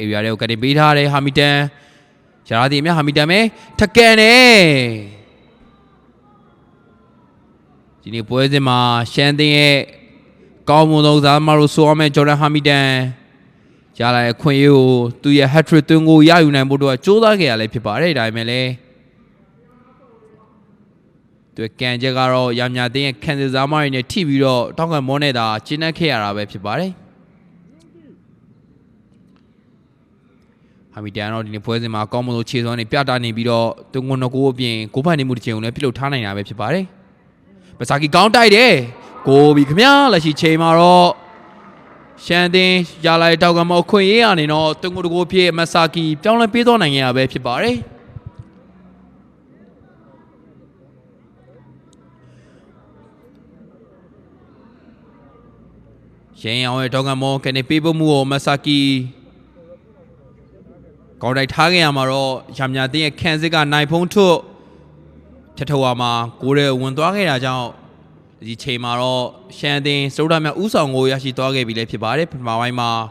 အေရီယာတွေကိုကနေပေးထားတယ်ဟာမီတန်ရာရာဒီအမြဟာမီတန်ပဲထကန်တယ်ဒီနေ့ပွဲစဉ်မှာရှန်တင်ရဲ့ကောင်းမွန်သောသားမလို့ဆိုရမယ့်ဂျော်ဒန်ဟာမီတန်ရလာတဲ့ခွင့်ရကိုသူရဲ့ hat-trick သွင်းကိုရယူနိုင်ဖို့တော့ကြိုးစားခဲ့ရလဲဖြစ်ပါတယ်ဒါပေမဲ့လည်းသူကန်ချက်ကတော့ရမြတင်ရဲ့ကန်ဆယ်စားမတွေနဲ့ထိပြီးတော့တောက်ကမောနေတာကျင်းနှက်ခဲ့ရတာပဲဖြစ်ပါတယ် ဟာမီတန်တော့ဒီနေ့ပွဲစဉ်မှာကောင်းမွန်လို့ခြေစွမ်းနေပြတာနေပြီးတော့တုံငုံနှကိုအပြင်ကိုဖိုင်နေမှုတစ်ချိန်ကိုလည်းပြုလုပ်ထားနိုင်တာပဲဖြစ်ပါတယ်။ပစာကီကောင်းတိုက်တယ်။ကိုဘီခမရလက်ရှိချိန်မှာတော့ရှန်တင်ရလာတဲ့တောက်ကမောခွင့်ရေးရနေတော့တုံငုံတကိုဖြစ်မဆာကီပြောင်းလဲပေးသွားနိုင်ရပဲဖြစ်ပါတယ်။ရင်အောင်ရဲ့တောက်ကမောကနေပေးဖို့မှုကိုမဆာကီ ကောင်းတိုက်ထားခဲ့ရမှာတော့ရမညာတင်းရဲ့ခန်းစစ်ကနိုင်ဖုံးထွတ်ထထဝါမှာကိုရဲဝင်သွားခဲ့တာကြောင့်ဒီချိန်မှာတော့ရှန်တင်းစတုဒ္ဓမြဥဆောင်ကိုရရှိသွားခဲ့ပြီလည်းဖြစ်ပါတယ်ပထမပိုင်းမှာ